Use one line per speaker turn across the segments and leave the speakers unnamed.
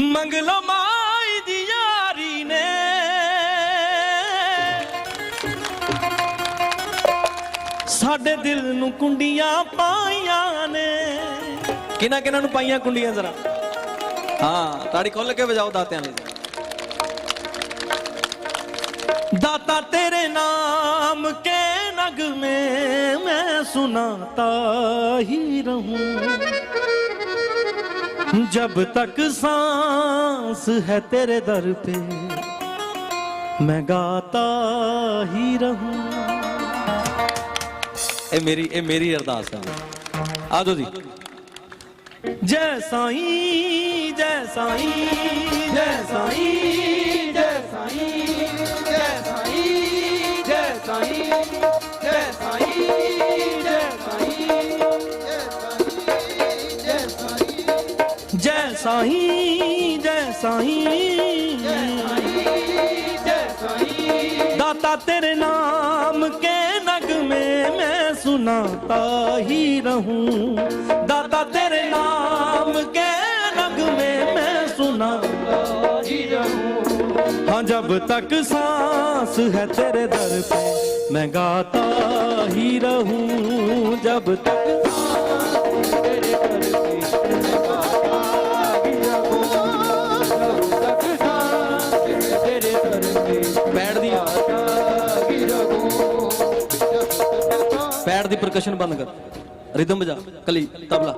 ਮੰਗ ਦੀ ਯਾਰੀ ਨੇ। ਸਾਡੇ ਦਿਲ ਨੂੰ ਕੁੰਡੀਆਂ ਪਾਈਆਂ ਨੇ। ਕਿਨਾਂ ਕਿਨਾਂ ਨੂੰ ਪਾਈਆਂ ਕੁੰਡੀਆਂ ਜ਼ਰਾ? ਹਾਂ, ਤਾੜੀ ਖੋਲ ਕੇ ਵਜਾਓ ਦਾਤਿਆਂ ਲਈ ਦਾਤਾ ਤੇਰੇ ਨਾਮ ਕੇ ਨਗਮੇ ਮੈਂ ਸੁਨਾਤਾ ਹੀ ਰਹੂੰ। जब तक सांस है तेरे दर पे मैं गाता ही रहूं ਇਹ ਮੇਰੀ ਇਹ ਮੇਰੀ ਅਰਦਾਸ ਹੈ ਆ ਜਾਓ ਜੀ ਜੈ ਸਾਈਂ ਜੈ ਸਾਈਂ ਜੈ ਸਾਈਂ ਜੈ ਸਾਈਂ ਜੈ ਸਾਈਂ ਜੈ ਸਾਈਂ ਜੈ ਸਾਈਂ ਸਾਈਂ, ਜੈ ਸਾਈਂ। ਜੈ ਦਾਤਾ ਤੇਰੇ ਨਾਮ ਕੇ ਨਗਮੇ ਮੈਂ ਸੁਨਾਤਾ ਹੀ ਰਹੂੰ। ਦਾਤਾ ਤੇਰੇ ਨਾਮ ਕੇ ਨਗਮੇ ਮੈਂ ਸੁਨਾਤਾ ਹੀ ਰਹੂੰ। ਹਾਂ, ਜਬ ਤੱਕ सांस है तेरे दर ਮੈਂ ਗਾਤਾ ਹੀ ਰਹੂੰ। ਜਬ ਤੱਕ तक तेरे दर पे ਪੈਰ ਦੀ ਪਰਕਸ਼ਨ ਬੰਦ ਕਰ ਰਿਦਮ ਵਜਾ ਕਲੀ ਤਬਲਾ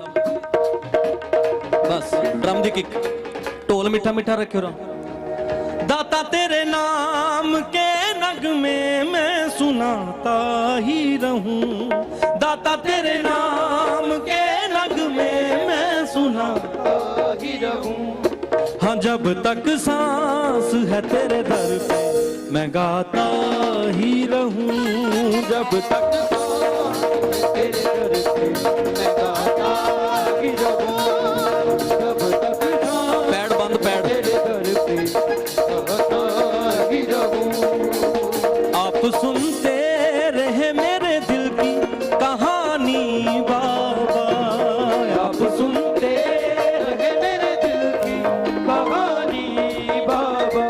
ਬਸ ਡਰਮ ਦੀ ਕਿੱਕ ਢੋਲ ਮਿੱਠਾ ਮਿੱਠਾ ਰੱਖਿਓ ਰਾ ਦਾਤਾ ਤੇਰੇ ਨਾਮ ਕੇ ਨਗਮੇ ਮੈਂ ਸੁਨਾਤਾ ਹੀ ਰਹੂੰ ਦਾਤਾ ਤੇਰੇ ਨਾਮ ਕੇ ਨਗਮੇ ਮੈਂ ਸੁਨਾਤਾ ਹੀ ਰਹੂੰ हाँ जब तक सांस है तेरे दर पे मैं गाता ही रहूं जब तक रहे मेरे दिल की कहानी, बाबा। आप सुनते रहे मेरे दिल की कहानी, बाबा।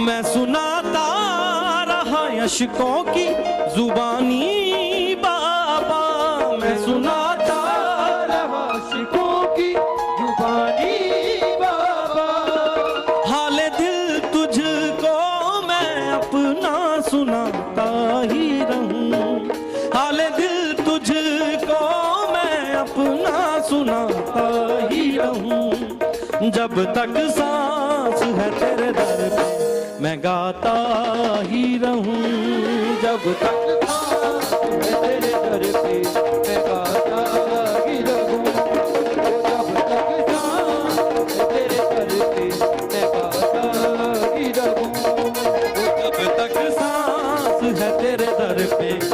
मैं सुनाता रहा अशकों की जुबानी, बाबा। मैं सुनाता रहा अशकों की जुबानी, बाबा। हाले दिल तुझको मैं अपना सुनाता सुनाता ही रहूं जब तक सांस है तेरे दर पे मैं गाता ही रहूं जब तक सांस है तेरे दर पे मैं गाता ही रहूं जब तक सांस है तेरे दर पे मैं गाता ही रहूं जब तक सांस है तेरे दर पे